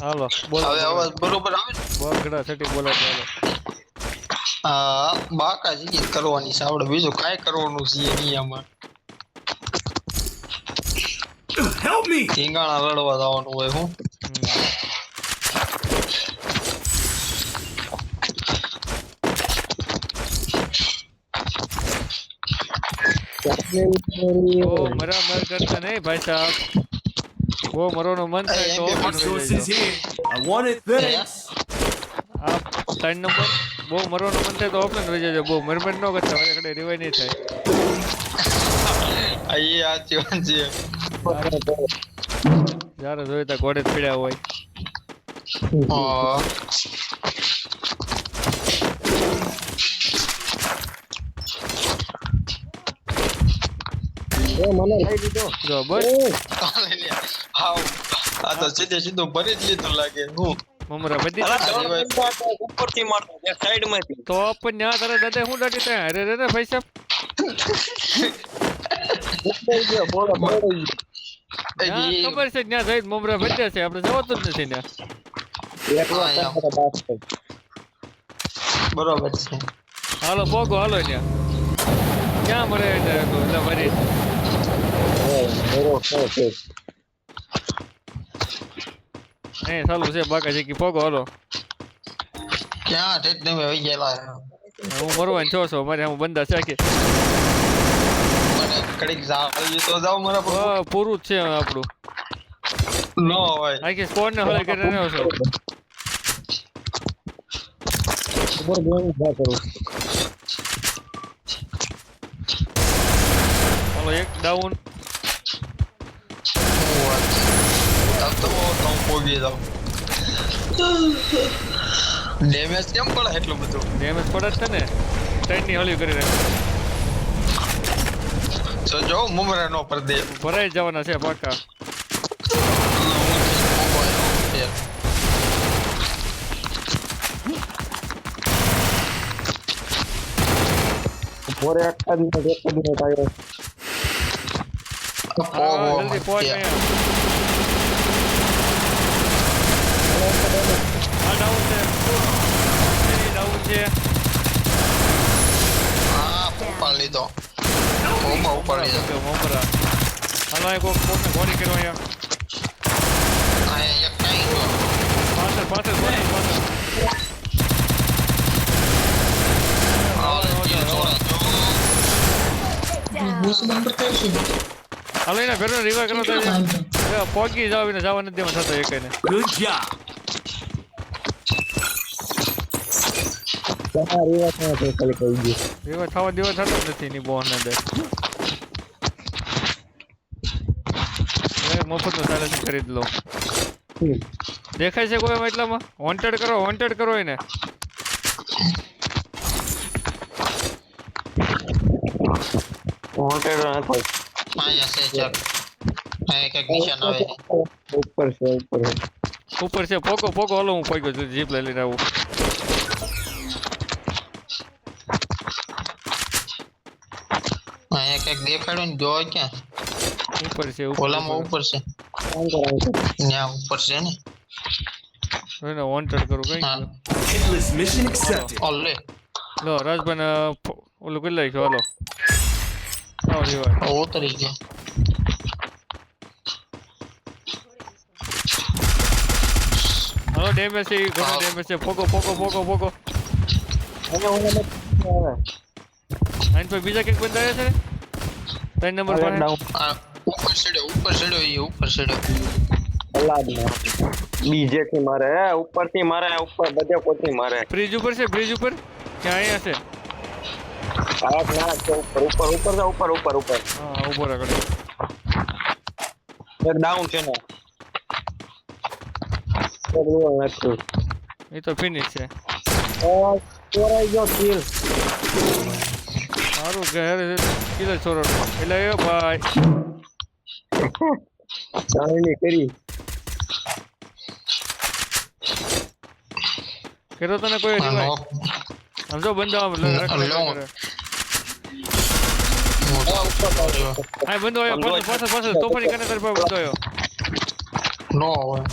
હાલો બોલો હવે અવાજ બરોબર આવે? બગડા સટી બોલો હા બાકા જ કરવાની છે. આપણે બીજું કાંઈ કરવાનું છે નહીં આમાં. Help me! ઢીંગાણા રડવા જવાનું હોય હું? Hey, પણ રહી Resources જાય. here. I want it thanks. આપ ત્રણ નંબર બહુ મન થાય તો ઓપન રહી જાય બહુ મરમર ન કરતા હવે કડે નહીં થાય આ એ છે જ્યારે જોઈએ ઘોડે પીડ્યા હોય મને લઈ દીધો જો બસ એ. કાલે લે. હાવ. આ તો સીધે સીધું ભરી જ લીધું લાગે હું. મમરા બધી અલા, તો ડર બનતો ઉપરથી મારતો સાઈડમાંથી તો પણ ત્યાં તારા દાદા શું દાટી ત્યાં અરે રે રે ભાઈ સાહેબ. ઉપર ગયો બોલો બોલો ત્યાં એ ખબર છે ત્યાં જઈને મમરા ભજ્યા છે આપણે જવાતું જ નથી છે. બરોબર છે. હાલો પોગો હાલો ત્યાં ક્યાં મળે એટલે છે છે. એ ચાલુ છે બાકા છે કે પોગો હાલો. ક્યાં ઠેઠ તમે આવી ગયેલા હું મરવાનું છો છો મારે હું બંધા છે કે કડીક જાળી તો જાવ મારા પર પૂરું જ છે આપણું. નો હોય. આખી સ્કોર ને હળે કરીને રહ્યો છો. ઉપર બેન જા કરું? હાલો એક ડાઉન ડેમેજ કેમ પડે એટલું બધું ડેમેજ પડે છે ને? ટ્રેનની હળી કરીને તો જો મમરા નો પર દે ભરાઈ જવાના છે પાકા. પોરે આખા દિવસ એક જ મિનિટ આવ્યો હા જલ્દી પહોંચ અહીંયા આ ડાઉન છે ડાઉન છે હા ઉપાડ લીધો ઓમાં ઉપાડ લીધો ઓકે, મમરા હાલો અહીં કોક કોકને ગોળી કર્યો અહીંયા આ એક કાંઈ ગયો પાછળ પાછળ પાછળ પાછળ આ તીર ચોરા હાલો એના ઘરનો રિવાય કરો તો એ પોગી જાવ એને જવા નથી દેવા થતો એકને ગુડ ના ગયું રિવાય થવા દેવા થતો નથી ની બોન ને દે એ મફતનો સાયલેન્સ ખરીદ લો. દેખાય છે કોઈ એમાં એટલામાં વોન્ટેડ કરો વોન્ટેડ કરો એને. વોન્ટેડ નથી અહીંયા છે ચાલ અહીંયા કંઈક નિશાન આવે છે. ઉપર છે ઉપર ઉપર છે પોકો પોકો હલો હું પોગ્યો છું જીપ લઈ લઈને આવું અહીંયા કંઈક દેખાડ્યું ને જોવા ક્યાં ઉપર છે ઉપર ઓલામાં ઉપર છે ત્યાં ઉપર છે ને એને વોન્ટેડ કરું કઈ. ઓલે લો રાજભાઈ ઓલું કરી નાખ્યું હાલો ઉતરી ગયો હાલો ડેમેજ છે ઘણો. ડેમેજ છે પોકો પોકો પોકો પોકો અને હું આઈન પર બીજા કંઈક બંધ આવ્યા છે ત્રણ નંબર પર ઉપર ચડ્યો ઉપર ચડ્યો એ ઉપર ચડ્યો અલ્લાદ બીજે થી મારે હે ઉપરથી મારે ઉપર બધે કોથી મારે. બ્રિજ ઉપર છે બ્રિજ ઉપર. ક્યાં અહીંયા છે? ઉપર ઉપર ઉપર જા ઉપર ઉપર ઉપર હા એક ડાઉન છે ને એ તો ફિનિશ છે ઓ ચોરાઈ ગયો ઘરે છોરો એટલે એ ભાઈ ચાલની કરી કર્યો તને કોઈ આ રિવાય knock. સમજો બંધા આમ લે- રાખ- રાખ- લો. રાખ. હું હા, ઉપર પાડો. હા બંધો આવ્યો બંધો પાછળ પાછળ પાછળ તોફાની કને તરફ બંધો આવ્યો નો હોય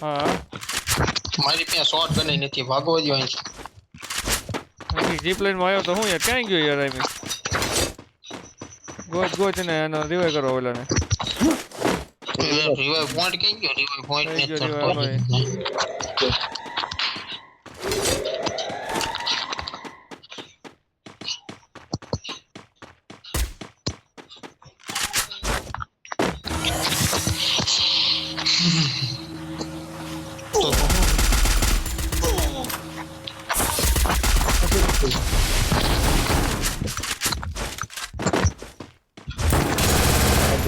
હા મારી પાસે શોર્ટ ગન નથી ભાગવા દો અહીંથી અહીંથી જીપ લાઈનમાં આવ્યો તો હું યાર ક્યાં ગયો યાર આમી ગોચ ગોચ ને એનો રિવાઈ કરો ઓલાને રિવાઇવ પોઈન્ટ કઈ ગયો રિવાઇવ પોઈન્ટ કઈ ને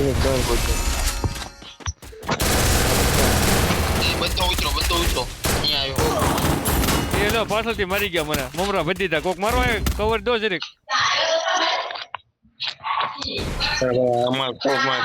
Противник дом будет. Бенто утро, бенто утро. Не આવ્યો એ લો પાછળથી મારી ગયા મને મમરા ભજી દીધા કોક મારવા કવર દો જરીક અમાર કોક માર